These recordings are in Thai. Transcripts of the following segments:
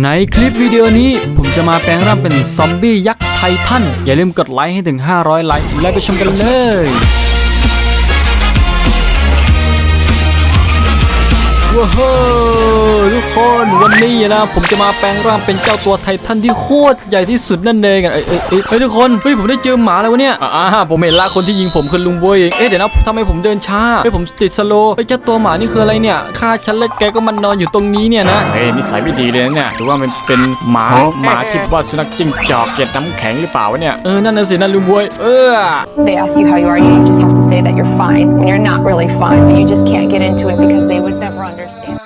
ในคลิปวิดีโอนี้ผมจะมาแปลงร่างเป็นซอมบี้ยักษ์ไททัน อย่าลืมกดไลค์ให้ถึง 500 ไลค์ และไปชมกันเลย ว้าวทุกคนวันนี้นะ ผมจะมาแปลงร่างเป็นเจ้าตัวไททันที่โคตรใหญ่ที่สุดนั่นเองอะเอ้ยเอ้ยเอ้ยเฮ้ยทุกคนเฮ้ยผมได้เจอหมาแล้ววะเนี่ยอ่าผมเห็นละคนที่ยิงผมคือลุงบวยเองเอ๊ะเดี๋ยวนะทำไมผมเดินช้าเฮ้ยผมติดสโลว์เฮ้ยเจ้าตัวหมานี่คืออะไรเนี่ยฆ่าฉันแล้วแกก็มันนอนอยู่ตรงนี้เนี่ยนะเฮ้ยนิสัยไม่ดีเลยนะเนี่ยหรือว่ามันเป็นหมาหมาที่ว่าสุนัขจิ้งจอกเกล็ดน้ำแข็งหรือเปล่าวะเนี่ยเออนั่นน่ะสินะลุงบวยเออ They ask you how you are, you just have to say that you're fine when you're not really fine, but you just can't get into it because they would never understand.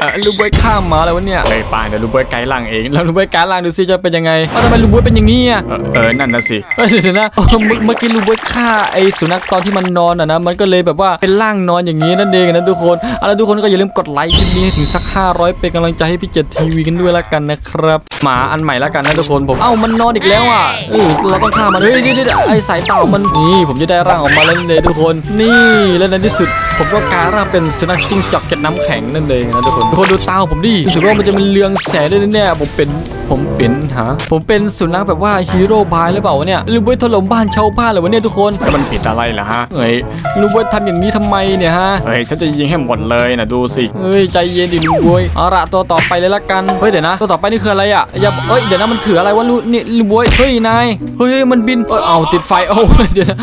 เออลุงบวยข้ามหมาแล้ววะเนี่ยเฮ้ยป่าเดี๋ยวลูกเบิร์ดไกด์ล่างเอง แล้วลุงบวยการล่างดูสิจะเป็นยังไงเอ้าทำไมลุงบวยเป็นอย่างนี้อะเออเออนั่นนะสิเอ้ยเดี๋ยวนะเออเมื่อเมื่อกี้ลุงบวยฆ่าไอ้สุนัขตอนที่มันนอนอะนะ มันก็เลยแบบว่าเป็นร่างนอนอย่างนี้นั่นเองนะทุกคนเอาล่ะทุกคนก็อย่าลืมกดไลค์คลิปนี้ให้ถึงสัก 500 เป็นกำลังใจให้พี่เจ็ดทีวีกันด้วยละกันนะครับ หมาอันใหม่ละกันนะทุกคนผม เอ้ามันนอนอีกแล้วอะเออเราต้องฆ่ามัน เฮ้ยเดี๋ยวเดี๋ยวไอ้สายเต่ามัน นี่ผมจะได้ร่างออกมาแล้วนั่นเองทุกคน นี่และในที่สุด ผมก็การ่าเป็นสุนัขจิ้งจอกเก็ดน้ำแข็งนั่นเองนะทุกคนทุกคนดูตาผมดิรู้สึกว่ามันจะเป็นเรืองแสงด้วยแน่ๆผมเป็น ผมเป็นฮะผมเป็นสุนัขแบบว่าฮีโร่บายหรือเปล่าวะเนี่ยหรือว่าถล่มบ้านชาวบ้านเหรอวะเนี่ยทุกคนแล้วมันผิดอะไรล่ะฮะเฮ้ยลุงบวยทำอย่างนี้ทำไมเนี่ยฮะเฮ้ยฉันจะยิงให้หมดเลยนะดูสิเฮ้ยใจเย็นดิลุงบวยเอาละตัวต่อไปเลยละกันเฮ้ยเดี๋ยวนะตัวต่อไปนี่คืออะไรอะอย่าเฮ้ยเดี๋ยวนะมันถืออะไรวะลุนี่ลุงบวยเฮ้ยนายเฮ้ยเฮ้ยมันบินเอ้ยเอาติดไฟโอ้ยเดี๋ยวนะ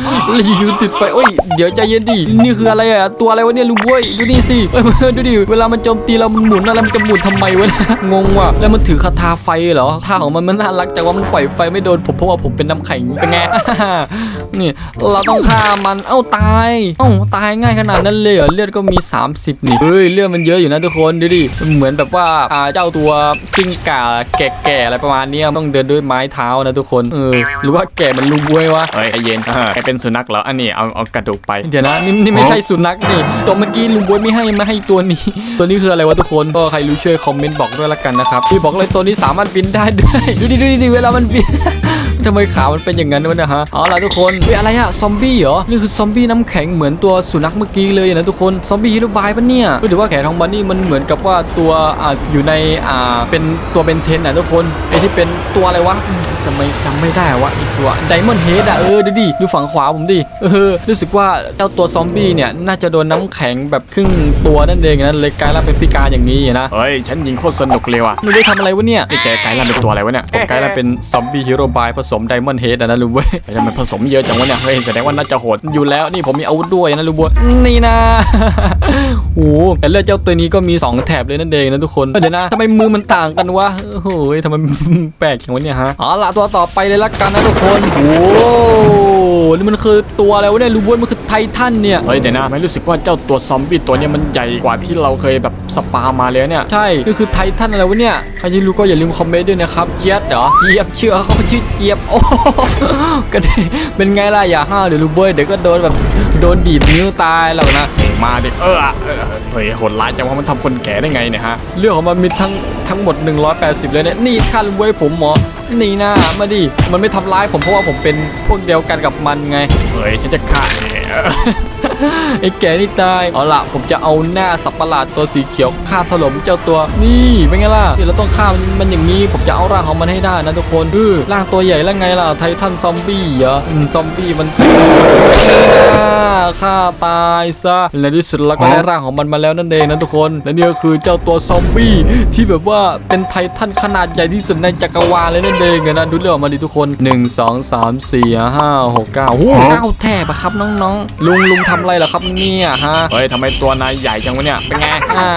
อยู่ๆติดไฟเอ้ยเดี๋ยวใจเย็นดินี่คืออะไรอะตัวอะไรวะเนี่ยลุงบวยดูนี่สิเอ้ยดูดิเวลามันโจมตีเรามันหมุนอะไรมันจะหมุนทำไมวะเนี่ยงงว่ะแล้วมันถือคาถาไฟเหรอท่าของมันมันน่ารักแต่ว่ามันปล่อยไฟไม่โดนผมเพราะว่าผมเป็นน้ำแข็งเป็นไงนี่เราต้องฆ่ามันเอ้าตายเอ้าตายง่ายขนาดนั้นเลยเหรอเลือดก็มี 30 นี่เฮ้ยเลือดมันเยอะอยู่นะทุกคนดูดิมันเหมือนแบบว่าอ่าเจ้าตัวกิ้งก่าแก่ๆอะไรประมาณเนี้ยต้องเดินด้วยไม้เท้านะทุกคนเออหรือว่าแก่มันลุงบวยวะเฮ้ยใจเย็นเออแกเป็นสุนัขเหรออันนี้เอาเอากระดูกไปเดี๋ยวนะนี่นี่ไม่ใช่สุนัขนี่ตัวเมื่อกี้ลุงบวยไม่ให้ไม่ให้ตัวนี้ ตัวนี้คืออะไรวะทุกคนก็ใครรู้ช่วยคอมเมนต์บอกด้วยละกันนะครับพี่บอกเลยตัวนี้สามารถบินได้ด้วยดูดิดูดิดเวลามันบินทำไมขามันเป็นอย่างนั้นวะนะฮะเอาล่ะทุกคนเฮ้ยอะไรอะซอมบี้เหรอนี่คือซอมบี้น้ำแข็งเหมือนตัวสุนัขเมื่อกี้เลยนะทุกคนซอมบี้ฮีโร่บายปะเนี่ยหรือว่าแขนทองบันนี่มันเหมือนกับว่าตัวอ่าอยู่ในอ่าเป็นตัวเป็นเทนนะทุกคนไอที่เป็นตัวอะไรวะ ทำไมจำไม่ได้วะอีกตัวไดมอนด์เฮดอะเออดูดิดูฝั่งขวาผมดิเออรู้สึกว่าเจ้าตัวซอมบี้เนี่ยน่าจะโดนน้ำแข็งแบบครึ่งตัวนั่นเองนะเลยกลายร่างเป็นพิการอย่างนี้นะเฮ้ยฉันยิงโคตรสนุกเลยว่ะลุงได้ทำอะไรวะเนี่ยนี่แกไกด์ล่างเป็นตัวอะไรวะเนี่ยผมกลายร่างเป็นซอมบี้ฮีโร่บายผสมไดมอนด์เฮดนะลุงเว้ยเฮ้ยทำไมผสมเยอะจังวะเนี่ยเฮ้ยแสดงว่าน่าจะโหดอยู่แล้วนี่ผมมีอาวุธด้วยนะลุงบัวนี่นะโอ้โหแต่เลือดเจ้าตัวนี้ก็มี 2 แถบเลยนั่นเองนะทุกคนเดี๋ยวนะทำไมมือมันต่างกันวะโอ้โหทำไมแปลกอย่างวะเนี่ยฮะเอาล่ะตัวต่อไปเลยละกันนะทุกคนโอ้โหนี่มันคือตัวอะไรวะเนี่ยลุงบัวมันคือไททันเนี่ยเฮ้ยเดี๋ยวนะไม่รู้สึกว่าเจ้าตัวซอมบี้ตัวเนี้ยมันใหญ่กว่าที่เราเคยแบบสปามาเลยเนี่ยใช่นี่คือไททันอะไรวะเนี่ยใครที่รู้ก็อย่าลืมคอมเมนต์ด้วยนะครับเจี๊ยบเหรอเจี๊ยบเชื่อเขาชื่อเจี๊ยบโอ้โหก็ได้เป็นไงล่ะอย่าห้าวเดี๋ยวลุงบัวเดี๋ยวก็โดนแบบโดนดีดนิ้วตายหรอกนะเฮ้ย มาดิเออเออเฮ้ยโหดร้ายจังว่ามันทำคนแก่ได้ไงเนี่ยฮะเรื่องของมันมีทั้งทั้งหมด 180 เลยเนี่ยนี่ท่านเว้ยผมหมอนี่นะมาดิมันไม่ทำร้ายผมเพราะว่าผมเป็นพวกเดียวกันกับมันไงเฮ้ยฉันจะฆ่าเนี่ย ไอ้แกนี่ตาย เอาละผมจะเอาหน้าสับประหลาดตัวสีเขียวฆ่าถล่มเจ้าตัว นี่เป็นไงล่ะเดี๋ยวเราต้องฆ่ามันอย่างนี้ ผมจะเอาร่างของมันให้ได้นะทุกคนเออร่างตัวใหญ่แล้วไงล่ะไททันซอมบี้เหรอซอมบี้มันนี่นะฆ่าตายซะในที่สุดเราก็ได้ร่างของมันมาแล้วนั่นเองนะทุกคน และนี่ก็คือเจ้าตัวซอมบี้ที่แบบว่าเป็นไททันขนาดใหญ่ที่สุดในจักรวาลเลยนั่นเองนะดูเรื่องออกมาดิทุกคน 1 2 3 4 5 6 9โอ้โหเก้าแถบอะครับน้องๆ ลุงลุงทำอะไรเหรอครับเนี่ยฮะ เฮ้ยทำไมตัวนายใหญ่จังวะเนี่ยเป็นไงอ่า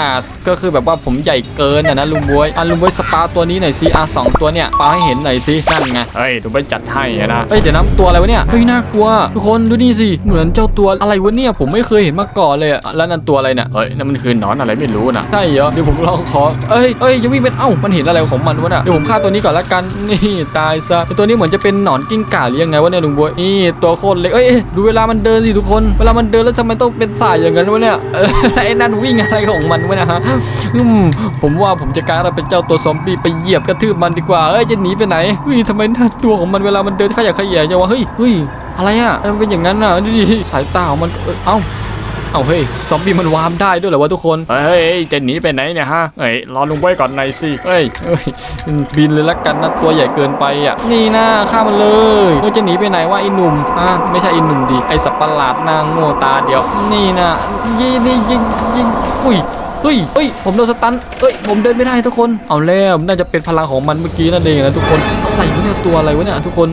ก็คือแบบว่าผมใหญ่เกินอะนะลุงบวยอะลุงบวยสปาตัวนี้หน่อยสิอะสองตัวเนี่ยปาให้เห็นหน่อยสินั่นไงเฮ้ยดูไปจัดให้อะนะเอ้ยเดี๋ยวนะตัวอะไรวะเนี่ยเฮ้ยน่ากลัว ทุกคนดูนี่สิเหมือนเจ้าตัวอะไรวะเนี่ยผมไม่เคยเห็นมาก่อนเลยอะแล้วนั่นตัวอะไรเนี่ยเฮ้ยนั่นมันคือหนอนอะไรไม่รู้นะใช่เหรอเดี๋ยวผมลองขอเอ้ยเอ้ยยังวิ่งเป็นเอ้ามันเห็นอะไรของมันวะน่ะเดี๋ยวผมฆ่าตัวนี้ก่อนละกันนี่ตายซะไอ้ตัวนี้เหมือนจะเป็นหนอนกิ้งก่าหรือยังไงวะเนี่ยลุงบวยนี่ตัวโคตรเล็กเอ้ยเอ้ยดูเวลามันเดินสิทุกคนเวลามันเดินแล้วทำไมต้องเป็นสายอย่างนั้นวะเนี่ยเออไอ้นั่นวิ่งอะไรของมันวะนะฮะอืมผมว่าผมจะกลายเป็นเจ้าตัวซอมบี้ไปเหยียบกระทืบมันดีกว่าเอ้ยจะหนีไปไหนเฮ้ยทำไมหน้าตัวของมันเวลามันเดินขยักขยแยจังวะเฮ้ยเฮ้ยอะไรอะมันเป็นอย่างนั้นอะดิสายตาของมันเอ้า เอาเฮ้ยซอมบี้มันวาร์มได้ด้วยเหรอวะทุกคนเฮ้ยจะหนีไปไหนเนี่ยฮะเฮ้ยรอลุงบวยก่อนหน่อยสิเฮ้ยเฮ้ยบินเลยละกันนะตัวใหญ่เกินไปอะนี่นะฆ่ามันเลยเฮ้ยจะหนีไปไหนวะไอ้หนุ่มอะไม่ใช่ไอ้หนุ่มดิไอ้สับประหลาดนางโง่ตาเดียว นี่นะยิงยิงยิงอุ้ยเฮ้ยเฮ้ย ผมโดนสตันเฮ้ย ผมเดินไม่ได้ทุกคน เอาแล้ว น่าจะเป็นพลังของมันเมื่อกี้นั่นเองนะทุกคน อะไรวะเนี่ย ตัวอะไรวะเนี่ยทุกคน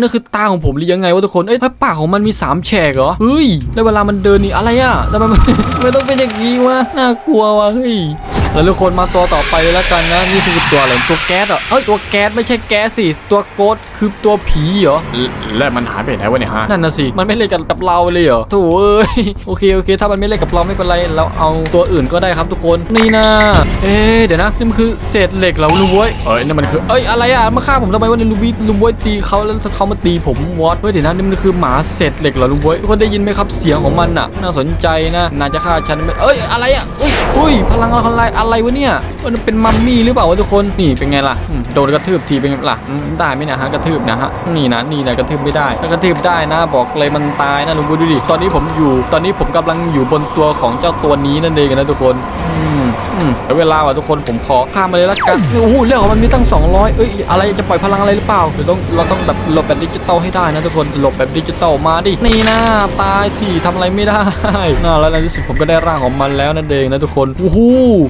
นั่นคือตาของผมหรือยังไงวะทุกคน เอ้ยปากของมันมีสามแฉกเหรอ เฮ้ย แล้วเวลามันเดินนี่อะไรอะทำไมมันไม่ต้องเป็นอย่างนี้วะ น่ากลัววะเฮ้ย แล้วทุกคนมาตัวต่อไปเลยแล้วกันนะนี่คือตัวอะไรตัวแก๊สเหรอเอ้ยตัวแก๊สไม่ใช่แก๊สสิตัวโกดคือตัวผีเหรอแล้วแล้วมันหายไปไหนวะเนี่ยฮะนั่นน่ะสิมันไม่เล่นกันกับเราเลยเหรอโถ่เอ้ยโอเคโอเค ถ้ามันไม่เล่นกับเราไม่เป็นไรเราเอาตัวอื่นก็ได้ครับทุกคนนี่นะเอ๊ะเดี๋ยวนะนี่มันคือเศษเหล็กเหรอลุงบวยเอ้ยนั่นมันคือเอ้ยอะไรอะมาฆ่าผมทำไมวะเนี่ยลุงบิลุงบวยตีเขาแล้วเขามาตีผมวอตเฮ้ยเดี๋ยวนะนี่มันคือหมาเศษเหล็กเหรอลุงบวยทุกคนได้ยินไหมครับเสียงของมันอะ น่าสนใจนะน่าจะฆ่าฉันไหมเอ้ยอะไรอะอุ้ยอุ้ยพลังอะไรอะไรวะเนี่ยมันเป็นมัมมี่หรือเปล่าวะทุกคนนี่เป็นไงล่ะโดนกระทืบทีเป็นไงล่ะได้ไหมนะฮะกระทืบนะฮะนี่นะนี่นะกระทืบไม่ได้ถ้ากระทืบได้นะบอกเลยมันตายนะลุงบวยดูดิตอนนี้ผมอยู่ ตอนนี้ผมกำลังอยู่บนตัวของเจ้าตัวนี้นั่นเองนะทุกคนอื เดี๋ยวเวลาว่ะทุกคนผมขอข้ามมาเลยละกันโอ้โหเรื่องของมันมีตั้ง 200 เอ้ยอะไรจะปล่อยพลังอะไรหรือเปล่าเดี๋ยวต้องเราต้องแบบหลบแบบดิจิตอลให้ได้นะทุกคนหลบแบบดิจิตอลมาดินี่นะตายสิทำอะไรไม่ได้น่าแล้วในที่สุดผมก็ได้ร่างของมันแล้วนั่นเองนะทุกคนโอ้โห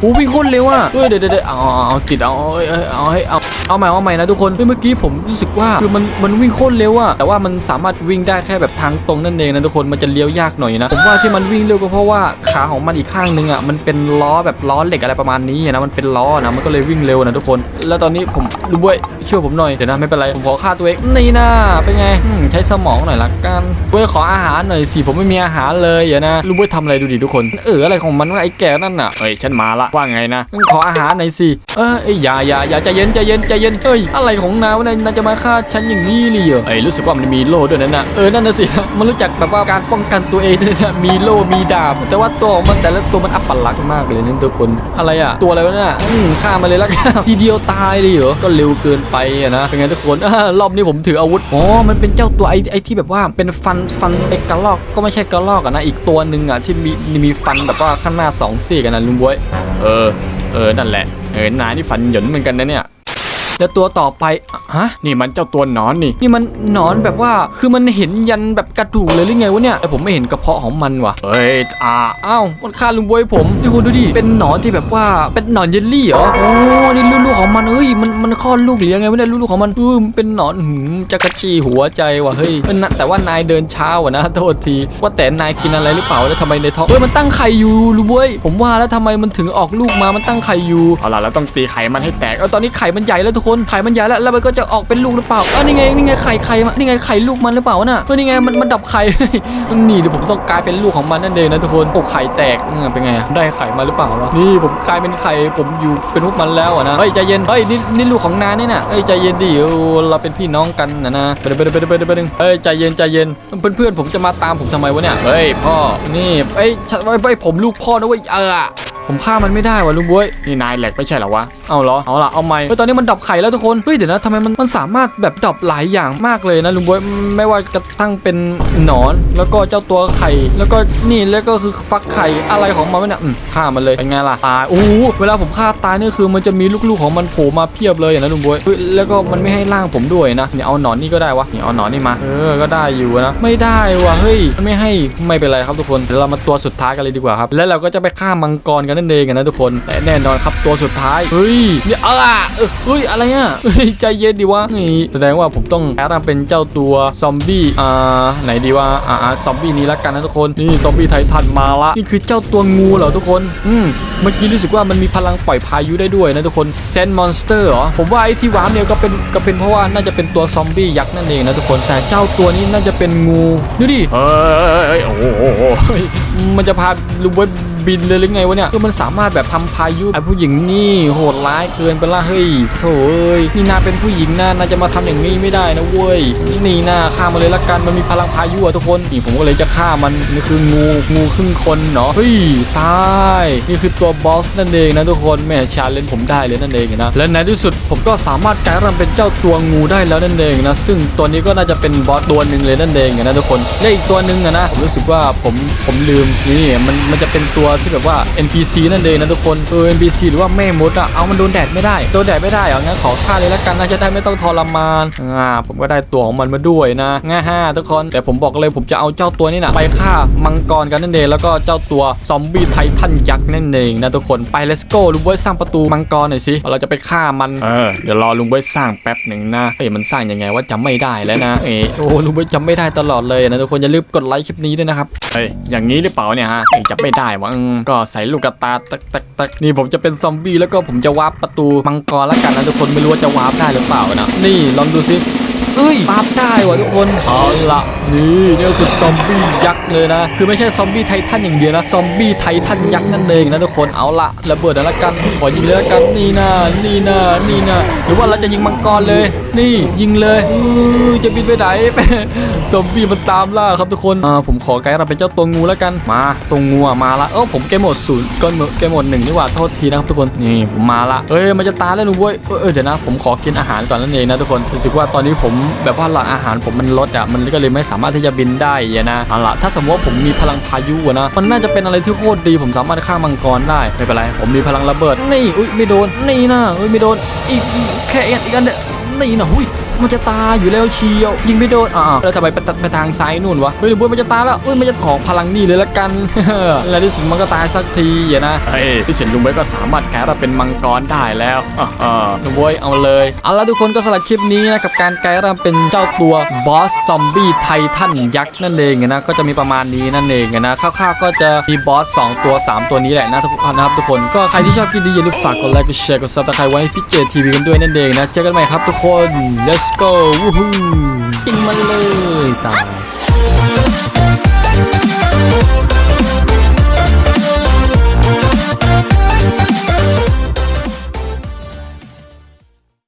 โอ้วิ่งโคตรเร็วอะเฮ้ยเดี๋ยวเดี๋ยวเอาเอาติดเอาเอาเอาเอาให้เอาเอาใหม่เอาใหม่นะทุกคนเฮ้ยเมื่อกี้ผมรู้สึกว่าคือมันมันวิ่งโคตรเร็วอะแต่ว่ามันสามารถวิ่งได้แค่แบบทางตรงนั่นเองนะทุกคนมันจะเลี้ยวยากหน่อยนะผมว่าที่มันวิ่งเร็วก็เพราะว่าขาของมันอีกข้างนึงอะมันเป็นล้อแบบล้อเหล็กอะไรประมาณนี้นะมันเป็นล้อนะมันก็เลยวิ่งเร็วนะทุกคน แล้วตอนนี้ผมลุงบวยช่วยผมหน่อยเดี๋ยวนะไม่เป็นไรผมขอฆ่าตัวเองนี่นะเป็นไงใช้สมองหน่อยละกันบวยขออาหารหน่อยสิผมไม่มีอาหารเลยอย่านะลุงบวยทำอะไรดูดิทุกคนเอออะไรของมันไอ้แก่นั่นน่ะเอ้ยฉันมาละว่าไงนะขออาหารหน่อยสิเออเอ้ยอย่าอย่าอย่าใจเย็นใจเย็นใจเย็นเอ้ยอะไรของนาวเนี่ยนาจะมาฆ่าฉันอย่างนี้เลยเหรอเอ้ยรู้สึกว่ามันมีโล่ด้วยนั่นน่ะเออนั่นน่ะสินะมันรู้จักแบบว่าการป้องกันตัวเองด้วยนะมีโล่มีดาบ แต่ว่าตัวมันแต่ละตัวมันอัปลักษณ์มากเลยนี่ทุกคนอะไรอะ ตัวอะไรวะเนี่ยอืมฆ่ามาเลยละกันทีเดียวตายเลยเหรอ ก็เร็วเกินไปอะนะ เป็นไงทุกคนอ่ารอบนี้ผมถืออาวุธ อ๋อ มันเป็นเจ้าตัวไอ้ไอ้ที่แบบว่าเป็นฟันฟันไอ้กระรอก ก็ไม่ใช่กระรอกอะนะ อีกตัวหนึ่งอะที่มีมีฟันแบบว่าข้างหน้าสองซี่กันนะลุงบวย เออ เออ นั่นแหละ เออนายนี่ฝันหยนเหมือนกันนะเนี่ย แล้วตัวต่อไปอะฮะนี่มันเจ้าตัวหนอนนี่ นี่มันหนอนแบบว่าคือมันเห็นยันแบบกระดูกเลยหรือไงวะเนี่ยแต่ผมไม่เห็นกระเพาะของมันว่ะเฮ้ยอ่าอ้าวมันฆ่าลุงบวยผมนี่คุณดูดิเป็นหนอนที่แบบว่าเป็นหนอนเยลลี่เหรอโอ้นี่ลูกๆของมันเฮ้ยมันมันคลอดลูกหรือยังไงวะเนี่ยลูกๆของมันเออมันเป็นหนอนหืมจักรจี้หัวใจว่ะเฮ้ยเป็นนะแต่ว่านายเดินช้าว่ะนะโทษทีว่าแต่นายกินอะไรหรือเปล่าแล้วทำไมในท้องเฮ้ยมันตั้งไข่อยู่ลุงบวยผมว่าแล้วทำไมมันถึงออกลูกมามันตั้งไข่อยู่เอาล่ะเราต้องตีไข่มันให้แตกเออตอนนี้ไข่มันใหญ่แล้วทุกคนไข่มันใหญ่แล้วแล้วมันก็จะออกเป็นลูกหรือเปล่าเออนี่ไงนี่ไงไข่ไข่มันนี่ไงไข่ลูกมันหรือเปล่าน่ะเออนี่ไงมันมันดับไข่นี่เดี๋ยวผมต้องกลายเป็นลูกของมันนั่นเองนะทุกคนโอ้ไข่แตกเออเป็นไงได้ไข่มาหรือเปล่าวะนี่ผมกลายเป็นไข่ผมอยู่เป็นพวกมันแล้วอะนะเฮ้ยใจเย็นเฮ้ยนี่นี่ลูกของนายนี่น่ะเฮ้ยใจเย็นดิเออเราเป็นพี่น้องกันนะนะไปเดี๋ยวไปเดี๋ยวไปเดี๋ยวไปเดี๋ยวเฮ้ยใจเย็นใจเย็นเพื่อนเพื่อนๆผมจะมาตามผมทำไมวะเนี่ยเฮ้ยพ่อนี่เอ้ยฉันไว้ไว้ผมลูกพ่อนะเว้ยเออ ผมฆ่ามันไม่ได้วะลุงบวยนี่นายแหลกไม่ใช่เหรอวะเอาเหรอเอาละเอาใหม่เฮ้ยตอนนี้มันดับไข่แล้วทุกคนเฮ้ยเดี๋ยวนะทำไมมันมันสามารถแบบดับหลายอย่างมากเลยนะลุงบวยไม่ว่ากระทั่งเป็นหนอน แล้วก็เจ้าตัวไข่ แล้วก็นี่แล้วก็คือฟักไข่อะไรของมันเนี่ยฆ่ามันเลยเป็นไงล่ะตายโอ้เวลาผมฆ่าตายนี่คือมันจะมีลูกๆของมันโผล่มาเพียบเลยอะนะลุงบวยเฮ้ยแล้วก็มันไม่ให้ร่างผมด้วยนะเนี่ยเอาหนอนนี่ก็ได้วะเนี่ยเอาหนอนนี่มาเออก็ได้อยู่นะไม่ได้วะเฮ้ยมันไม่ให้ไม่เป็นไรครับทุกคนเดี๋ยวเรามาตัวสุดท้ายกันเลยดีกว่าครับแล้วเราก็จะไปฆ่ามังกรกันนั่นเองอะนะทุกคนแต่แน่นอนครับตัวสุดท้ายเฮ้ยเนี่ยเออเออเฮ้ยอะไรอะเฮ้ยใจเย็นดีวะนี่แสดงว่าผมต้องแอดเป็นเจ้าตัวซอมบี้อ่าไหนดีวะอ่าอ่าซอมบี้นี้ละกันนะทุกคนนี่ซอมบี้ไททันมาละนี่คือเจ้าตัวงูเหรอทุกคนอืมเมื่อกี้รู้สึกว่ามันมีพลังปล่อยพายุได้ด้วยนะทุกคนเซนมอนสเตอร์เหรอผมว่าไอ้ที่ว้ามเนี่ยก็เป็นก็เป็นเพราะว่าน่าจะเป็นตัวซอมบี้ยักษ์นั่นเองนะทุกคนแต่เจ้าตัวนี้น่าจะเป็นงูดูดิเฮ้ยโอ้โหเฮ้ยมันจะพาลุงบวย บินเลยหรือไงวะเนี่ยคือมันสามารถแบบทำพายุไอ้ผู้หญิงนี่โหดร้ายเกินไปละเฮ้ยโถเอ้ยนี่นาเป็นผู้หญิงนะนาจะมาทำอย่างนี้ไม่ได้นะเว้ยนี่นาฆ่ามันเลยละกันมันมีพลังพายุอะทุกคนนี่ผมก็เลยจะฆ่ามันนี่คืองูงูครึ่งคนเนาะเฮ้ยตายนี่คือตัวบอสนั่นเองนะทุกคนแม่ชาเลนผมได้เลยนั่นเองนะและในที่สุดผมก็สามารถกลายร่างเป็นเจ้าตัวงูได้แล้วนั่นเองนะซึ่งตัวนี้ก็น่าจะเป็นบอสตัวหนึ่งเลยนั่นเองนะทุกคนและอีกตัวหนึ่งนะผมรู้สึกว่าผมผมลืมนี่มันมันจะเป็นตัวที่แบบว่า NPC นั่นเองนะทุกคนเออ NPC หรือว่าแม่มดอะเอามันโดนแดดไม่ได้โดนแดดไม่ได้เหรองั้นขอฆ่าเลยละกันนะจะได้ไม่ต้องทรมานอ่าผมก็ได้ตัวของมันมาด้วยนะง่าฮ่าทุกคนแต่ผมบอกเลยผมจะเอาเจ้าตัวนี้นะไปฆ่ามังกรกันนั่นเองแล้วก็เจ้าตัวซอมบี้ไททันยักษ์นั่นเองนะทุกคนไป let's go ลุงเว้ยสร้างประตูมังกรหน่อยสิเราจะไปฆ่ามันเออเดี๋ยวรอลุงเบ้ยสร้างแป๊บหนึ่งนะเอ้มันสร้างยังไงว่าจำไม่ได้แล้วนะเอ้โอ้ลุงเว้ยจำไม่ได้ตลอดเลยนะทุกคนอย่าลืมกดไลค์คลิปนี้ด้วยนะครับเฮ้ยอย่างนี้หรือเปล่าเนี่ยฮะเอ้จับไม่ได้วะก็ใส่ลูกกระตาตักตักตักนี่ผมจะเป็นซอมบี้แล้วก็ผมจะวาร์ปประตูมังกรแล้วกันนะทุกคนไม่รู้ว่าจะวาร์ปได้หรือเปล่านะนี่ลองดูซิ เอ้ยวาร์ปได้ว่ะทุกคนเอาละนี่นี่ก็คือซอมบี้ยักษ์เลยนะ คือไม่ใช่ซอมบี้ไททันอย่างเดียวนะซอมบี้ไททันยักษ์นั่นเองนะทุกคนเอาละระเบิดแล้วละกันขอยิงเลยละกันนี่นะนี่นะนี่นะหรือว่าเราจะยิงมังกรเลย นี่ยิงเลยจะบินไปไหนซอมบี้มันตามล่าครับทุกคนอ่าผมขอไกด์เราเป็นเจ้าตัวงูแล้วกันมาตัวงูมาละเออผมเกมหมดศูนย์ก็เกมหมดหนึ่งนี่หว่าโทษทีนะครับทุกคนนี่ผมมาละเอ้ยมันจะตายแล้วหนูเว้ยเออเออเดี๋ยวนะผมขอกินอาหารก่อนนั่นเองนะทุกคนรู้สึกว่าตอนนี้ผมแบบว่าหลักอาหารผมมันลดอะมันก็เลยไม่สามารถที่จะบินได้อะนะเอาล่ะถ้าสมมติว่าผมมีพลังพายุอะนะมันน่าจะเป็นอะไรที่โคตรดีผมสามารถฆ่ามังกรได้ไม่เป็นไรผมมีพลังระเบิดนี่อุ้ยไม่โดนนี่นะอุ้ยไม่โดนอีกแค่อีกอันเดียนี่นะหุ้ย มันจะตายอยู่แล้วเชียว ยิงไม่โดนอ่าแล้วทำไมไปตัดไปทางซ้ายนู่นวะเฮ้ยหรือว่ามันจะตายแล้วเอ้ยมันจะของพลังนี่เลยละกันแล้วที่สุดมันก็ตายสักทีอย่านะเฮ้ยที่เฉินลุงเบ้ยก็สามารถแกเราเป็นมังกรได้แล้วอ่าอ่าหนูโว้ยเอาเลยเอาละทุกคนก็สำหรับคลิปนี้นะกับการกลายร่างเป็นเจ้าตัวบอสซอมบี้ไททันยักษ์นั่นเองนะก็จะมีประมาณนี้นั่นเองนะคร่าวๆก็จะมีบอส2ตัว 3 ตัวนี้แหละนะทุกคนนะครับทุกคนก็ใครที่ชอบคลิปนี้อย่าลืมฝากกดไลค์กดแชร์กดซับสไครต์ไว้ให้พี่เจทีวีกันด้วยนั่นเองนะเจอกันใหม่ครับทุกคน let's go วู้ฮู้ยิงมันเลยตาย